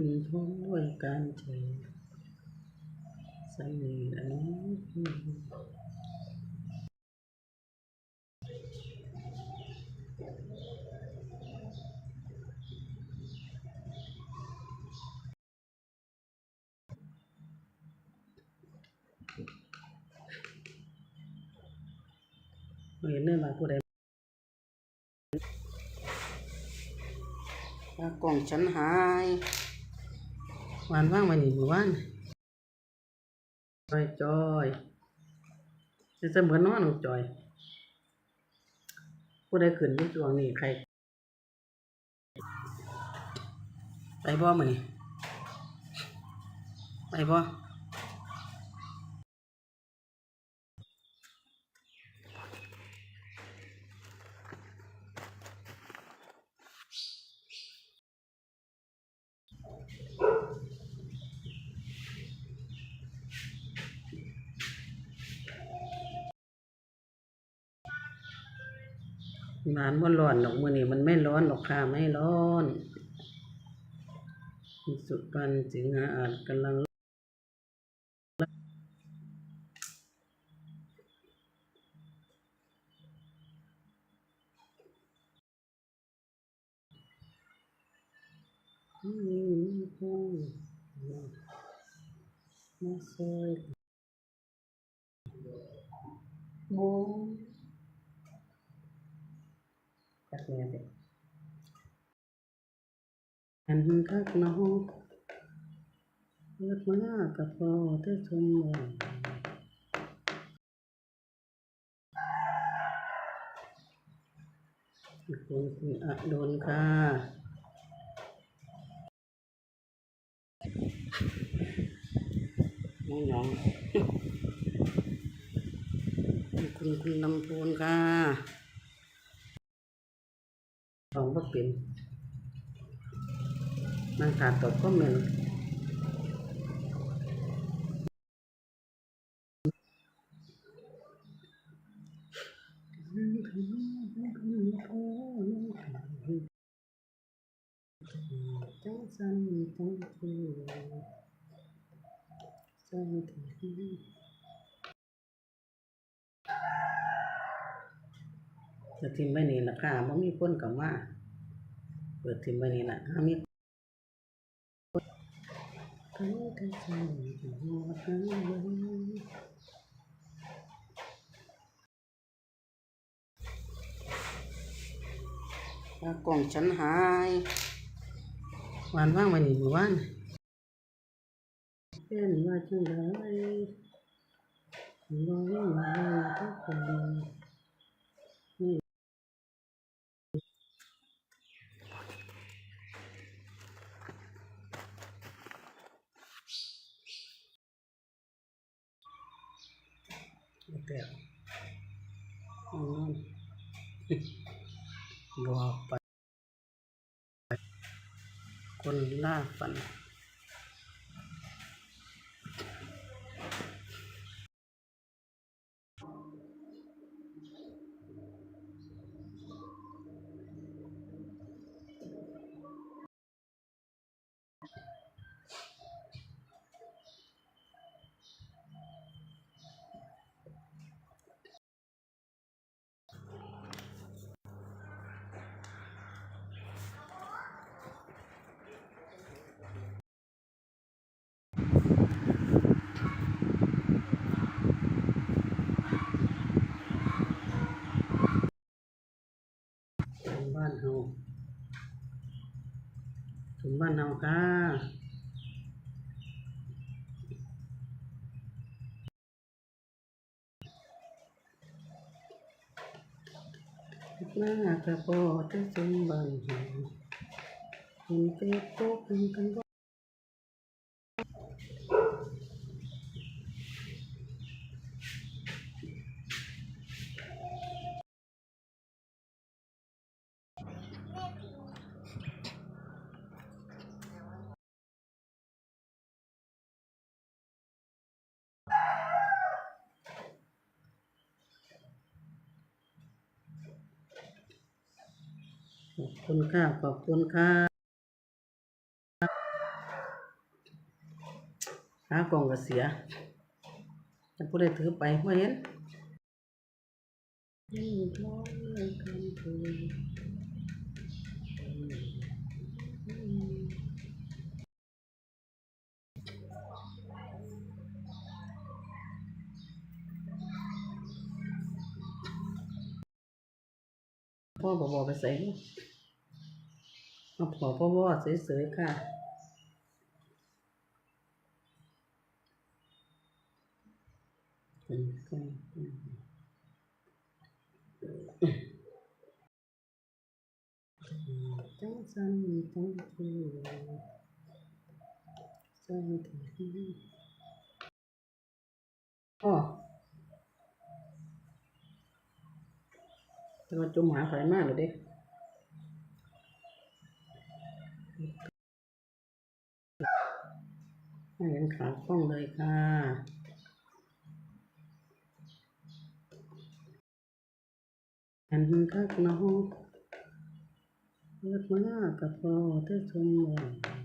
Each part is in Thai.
ดีท้องด้วย เฉยสมีอันนี้เห็นได้มาผู้ใดปลากล่องฉันหายวานว่างไว้นี่หมู่บ้านจอยจอยจะเสมือนนอนของจอย ผู้ใดขึ้นที่ช่วงนี้ใคร ไปบ่มื้อนี้ไปบ่ งานมันร้อนดอกมือนี้มันไม่ร้อนดอกค่ะไม่ร้อนสุดวันสิงหาอาจกำลังมาซอยโบ กัดแม่เด็กอันคักน้องเลิกมากับพ่อได้ชมวันคุณคุณอโดนค่ะน้องน้องคุณคุณลำพูนค่ะ องก็เป็นนางขาดตกก็เหมือนจังสันจังคือจังที่ จะทิมไว้นี่นะค่ะบ่มีคนกลับมาเปิดทิมไว้นี่นะถ้ามีเขาจะใจหัวทั้งวันปลากล่องฉันหายวานว่างไว้นี่หมู่บ้านเป็นว่าจังไดบ่มีมาทุกคน แต่วบอกไป คนล่าฝัน ถึงบ้านเฮาถึงบ้านเฮาค่ะหน้ากระโปรงที่สมบ้านเฮาเห็นเฟซบุ๊กกันกัน ขอบคุณค่ะ ขอบคุณค่ะหากล่องก็เสียจะผู้ใดถือไปไม่เห็นนี่ร้อยกันเถอ พ่อบอกบอไปใส่เอาพอพ่อวอดสวยๆค่ะอืมก็อืมจังสันจังคือจังคืออ๋อ จะมาจุ่มหาไฟมากเลยเด็กให้เห็นขากล้องเลยค่ะอันคักน้องเกิดมากับพ่อแต่ชมว่าตาย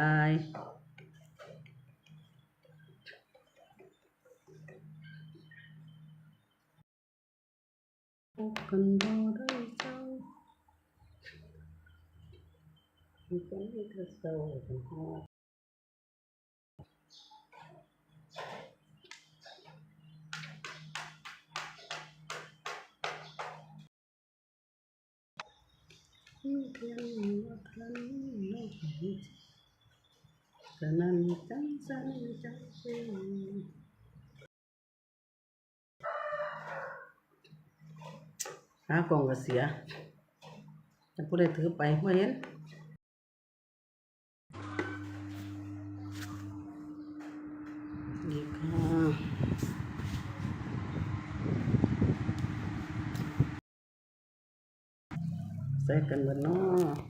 พบกันบ่ได้เจ้ามีคนที่เธอเศร้าเป็นฮอด มีเพียงว่าครั้งไม่เห็นแต่นั้นจังสันจังเป็นหากล่องก็เสียจะผู้ใดถือไปไม่เห็นนี่ค่ะใส่กันเบิดเนาะ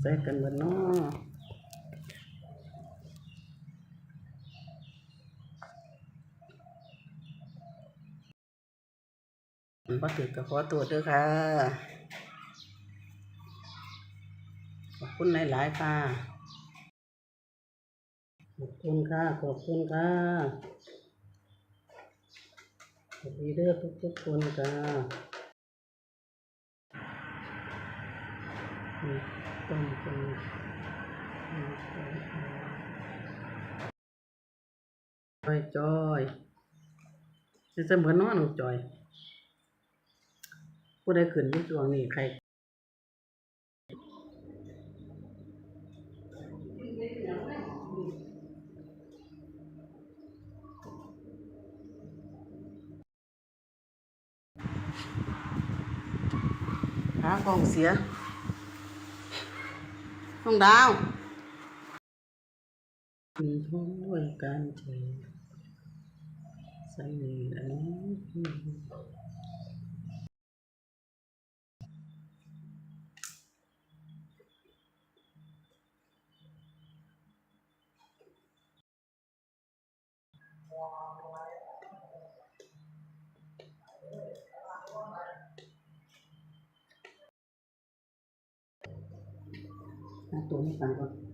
ใส่กันเบิดเนาะบ่ถือก็ขอตัวเด้อค่ะ ขอบคุณหลายๆค่ะ ขอบคุณค่ะ ขอบคุณค่ะ สวัสดีเด้อทุกทุกคนจ้าต้นต้นจอยจอยจะเสมือนนอนของจอย ผู้ใดขึ้นที่ช่วงนี่ใคร หากล่องเสียห้องดาว มีท้องด้วยการเทใส่อันนี้เอาตัวนี้ กันก่อน